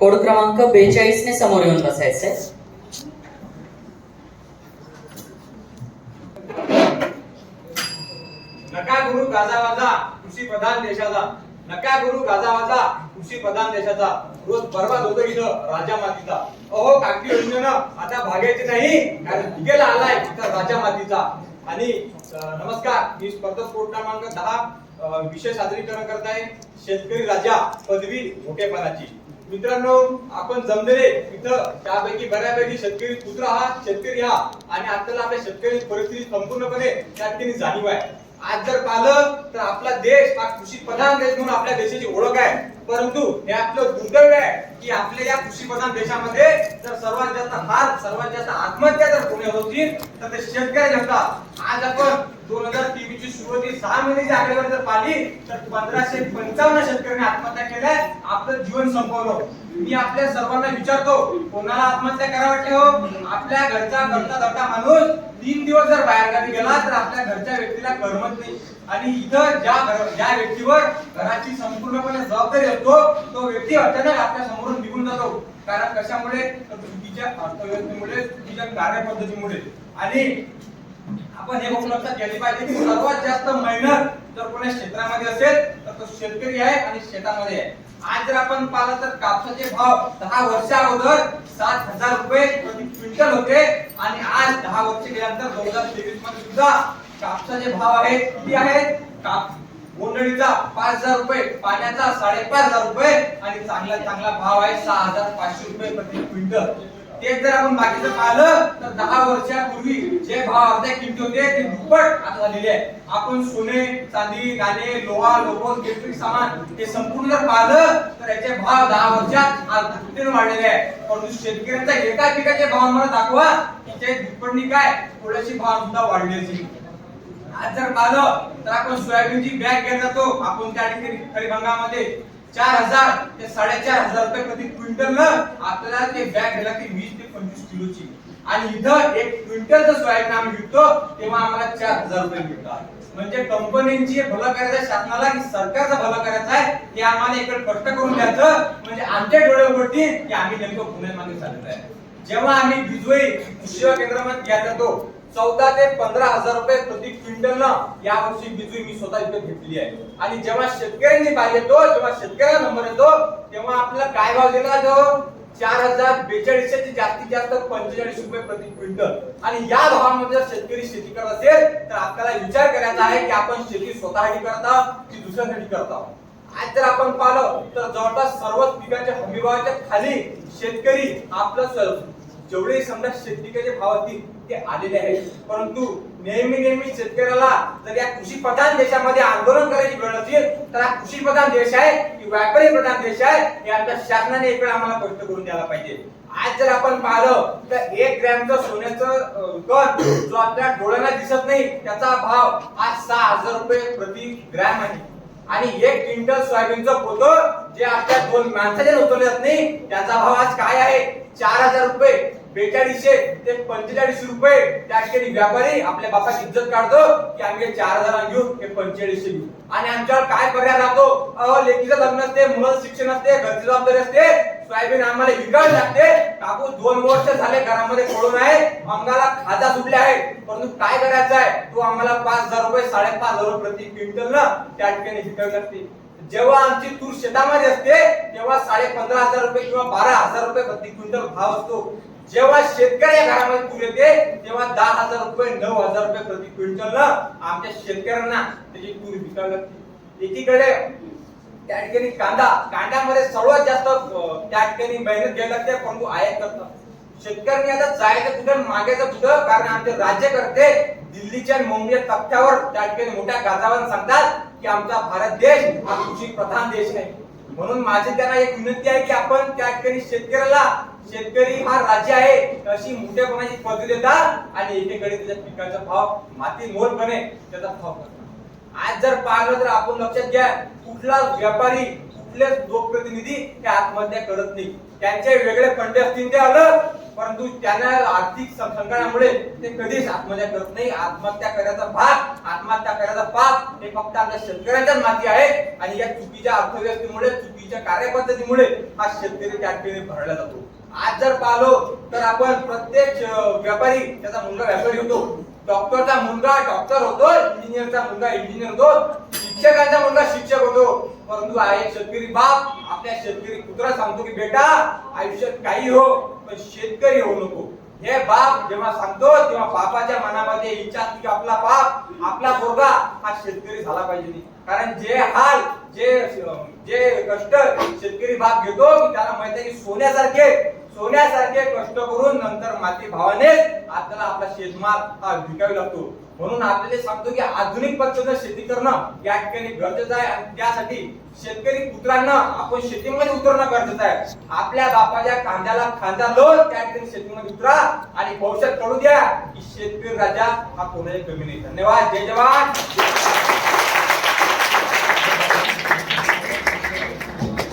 Code क्रमांक बेचाळीस ने समोर येऊन बसायचंय. नका गुरु गाजावाजा कृषी प्रधान देशाचा. नका गुरु गाजावाजा कृषी प्रधान देशाचा. रोज बर्बाद होतो इथं राजा मातीचा. अहो कागदी योजनेनं आता भागायचे नाही कारण टिकेला आलाय इथं राजा मातीचा. आणि नमस्कार मी स्पर्धा स्फोट क्रमांक दहा विषय सादरीकरण करत आहे. शेतकरी राजा पदवी मोठेपणाची मित्रांनो आपण जमलेले इथं त्यापैकी बऱ्यापैकी शेतकरी पुत्र हा शेतकरी हा आणि आताला आपल्या शेतकरी परिस्थिती संपूर्णपणे त्या ठिकाणी जाणीव आहे. आज जर पाहिलं तर आपला देश हा कृषी प्रधान देश म्हणून आपल्या देशाची ओळख आहे. परंतु हे आपलं दुर्दैव आहे. की आपल्या या कृषी प्रधान देशामध्ये जर सर्वात जास्त हार सर्वात जास्त आत्महत्या जर कोणी होतील तर ते शेतकरी होतात आज आपण दोन हजार तेवीस ची सुरुवाती सहा महिन्याची आकडेवारी जर पाहिली तर पंधराशे पंचावन्न शेतकऱ्यांनी आत्महत्या केल्या. आपलं जीवन संपवलं. मी आपल्या सर्वांना विचारतो कोणाला आत्महत्या करा वाटते हो? आपल्या घरचा करता धरता माणूस तीन दिवस जर बाहेरगावी गेला तर आपल्या घरच्या व्यक्तीला करमत नाही. आणि इथं ज्या घर- ज्या व्यक्तीवर घराची संपूर्णपणे जबाबदारी असतो तो व्यक्ती अचानक आपल्या समोरून निघून जातो. कारण कशामुळे? चुकीच्या अर्थव्यवस्थेमुळे चुकीच्या कार्यपद्धतीमुळे. आणि आपण हे बघून लक्षात घ्यायला पाहिजे की सर्वात जास्त मेहनत जर कोणा क्षेत्रामध्ये असेल तर तो शेतकरी आहे आणि शेतामध्ये आहे. आज जर आपण पाहिलं तर कापसाचे भाव दहा वर्षा अगोदर सात हजार रुपये प्रति क्विंटल होते आणि आज दहा वर्ष गेल्यानंतर दोन हजार तेवीसमध्ये सुद्धा कापसाचे भाव आहेत. किती आहेत? काप बोंडळीचा पाच हजार रुपये पाण्याचा साडेपाच हजार रुपये आणि चांगला चांगला भाव आहे सहा हजार पाचशे रुपये प्रति क्विंटल. तेच जर आपण बाकीचं पाहिलं तर दहा वर्षापूर्वी जे भाव अर्ध्या किमती होते ते दुप्पट आता झालेले आहे आपण सोने चांदी गाणे लोहा लोह इलेक्ट्रिक सामान हे संपूर्ण जर पाहिलं तर याचे भाव दहा वर्षात आज वाढलेले आहे परंतु शेतकऱ्यांचा एका पिकाचे भाव मला दाखवा की ते दुप्पटनी काय? थोडेसे भाव सुद्धा वाढले आज जर पाहिलं तर आपण सोयाबीनची बॅग घेत जातो. आपण त्या ठिकाणी खरीप हंगामामध्ये चार हजार ते साडेचार हजार रुपये प्रति क्विंटल न आपल्याला ते बॅग दिला की वीस ते पंचवीस किलोची. आणि इथं एक क्विंटल जर सोयाबीन आम्ही विकतो तेव्हा आम्हाला चार हजार रुपये मिळतात. म्हणजे कंपन्यांची भलं करायचं आहे शासनाला की सरकारचं भलं करायचं आहे ते आम्हाला इकडे कष्ट करून द्यायचं. म्हणजे आमच्या डोळ्यावरती की आम्ही नेमकं पुण्यामध्ये मागे चालत आहे. जेव्हा आम्ही बिजोई सेवा केंद्रामध्ये घ्या जातो चौदा ते पंधरा हजार रुपये प्रति क्विंटल या वर्षी बिजू मी स्वतः इथे घेतली आहे. आणि जेव्हा शेतकऱ्यांनी पाहिजे येतो जेव्हा शेतकऱ्याला नंबर येतो तेव्हा आपल्याला काय भाव दिला तो? चार हजार बेचाळीसशे जास्तीत जास्त पंचेचाळीस रुपये प्रति क्विंटल. आणि या भावामध्ये जर शेतकरी शेती करत असेल तर आपल्याला विचार करायचा आहे की आपण शेती स्वतःसाठी करता की दुसऱ्यासाठी करता आज जर आपण पाहिलं तर जवळपास सर्वच पिकाच्या हमीभावाच्या खाली शेतकरी आपलं जेवढे समजा शेतपिकाचे भाव असतील ते आलेले आहेत. परंतु नेहमी नेहमी शेतकऱ्याला जर या कृषी प्रधान देशामध्ये आंदोलन करायची वेळ असेल तर हा कृषी प्रधान देश आहे की व्यापारी प्रधान देश आहे हे आमच्या शासनाने एक वेळ आम्हाला स्पष्ट करून द्यायला पाहिजे. आज जर आपण पाहिलं तर एक ग्रॅमचं सोन्याचं कण जो आपल्या डोळ्याला दिसत नाही त्याचा भाव आज सहा हजार रुपये प्रति ग्रॅम आहे. आणि एक क्विंटल सोयाबीनचं पोतं जे आपल्या दोन माणसाच्या उचलले नाही त्याचा भाव आज काय आहे? चार हजार रुपये. बेचाळीसशे ते पंचेचाळीस रुपये त्या ठिकाणी व्यापारी आपल्या बापाची इज्जत काढतो की आम्ही चार हजार घेऊ हे पंचेचाळीसशे घेऊ. आणि आमच्यावर काय पर्याय राहतो? अहो लेकीचं लग्न असते मुलाचं शिक्षण असते घरची जबाबदारी असते. सोयाबीन आम्हाला विकावी लागते. काकू दोन वर्ष झाले घरामध्ये पडून आहे. अंगाला खाजा सुटले आहेत. परंतु काय करायचं आहे? तो आम्हाला पाच हजार रुपये साडेपाच हजार रुपये प्रति क्विंटल ना त्या ठिकाणी विकावी लागते जेव्हा आमची तूर शेतामध्ये असते तेव्हा साडे पंधरा हजार रुपये किंवा बारा हजार रुपये प्रति क्विंटल भाव असतो. जेव्हा शेतकरी घरामध्ये तूर येते तेव्हा दहा हजार रुपये नऊ हजार रुपये प्रति क्विंटल ना आमच्या शेतकऱ्यांना त्याची तूर विकावी लागते. एकीकडे त्या ठिकाणी कांदा कांद्यामध्ये सर्वात जास्त त्या ठिकाणी मेहनत घ्यायला लागते परंतु आयात करतात. शेतकऱ्यांनी आता जायचं कुठं मागायचं कुठं? कारण आमचे राज्य करते दिल्लीच्या मुंबई तख्त्यावर त्या ठिकाणी मोठ्या गाजावर सांगतात की आमचा भारत देश हा कृषी प्रधान देश नाही म्हणून माझी त्यांना एक विनंती आहे की आपण त्या ठिकाणी शेतकऱ्याला शेतकरी हा राज्य आहे अशी मोठ्यापणाची पदवी देतात आणि एकीकडे त्याच्या पिकाचा भाव माती मोलपणे त्याचा भाव करतात. आज जर पाहिलं तर आपण लक्षात घ्या कुठला व्यापारी कुठलेच लोकप्रतिनिधी त्या आत्महत्या करत नाही. त्यांचे वेगळे फंडे असतील ते आलं परंतु त्यांना आर्थिक संकटामुळे ते कधीच आत्महत्या करत नाही. आत्महत्या करायचा भाग आत्महत्या करायचा पाप हे फक्त आपल्या शेतकऱ्यांच्याच माती आहे. आणि या चुकीच्या अर्थव्यवस्थेमुळे चुकीच्या कार्यपद्धतीमुळे हा शेतकरी त्या ठिकाणी भरला जातो. आज जर पाहिलो तर आपण प्रत्येक व्यापारी त्याचा मुलगा व्यापारी होतो. डॉक्टरचा मुलगा डॉक्टर होतो इंजिनियरचा मुलगा इंजिनियर होतो शिक्षकांचा मुलगा शिक्षक होतो. परंतु आहे शेतकरी बाप आपल्या शेतकरी पुत्रा सांगतो की बेटा आयुष्यात काही हो पण शेतकरी होऊ नको. हे बाप जेव्हा सांगतो तेव्हा बापाच्या मनामध्ये इच्छा असते की आपला बाप आपला पोरगा हा शेतकरी झाला पाहिजे. कारण जे हाल जे जे कष्ट शेतकरी बाप घेतो त्याला माहिती आहे की सोन्यासारखे सोन्यासारखे कष्ट करून नंतर माती भावाने आपल्याला आपला शेतमाल हा विकावी लागतो. म्हणून आपल्याला सांगतो की आधुनिक पद्धतीनं शेती करणं या ठिकाणी गरजेचं आहे आणि त्यासाठी शेतकरी पुत्रांना आपण शेतीमध्ये उतरणं गरजेचं आहे. आपल्या बापाच्या कांद्याला खांदा लावून त्या ठिकाणी शेतीमध्ये उतरा आणि भविष्यात कळू द्या की शेतकरी राजा हा कोणाही कमी नाही. धन्यवाद. जय जवान.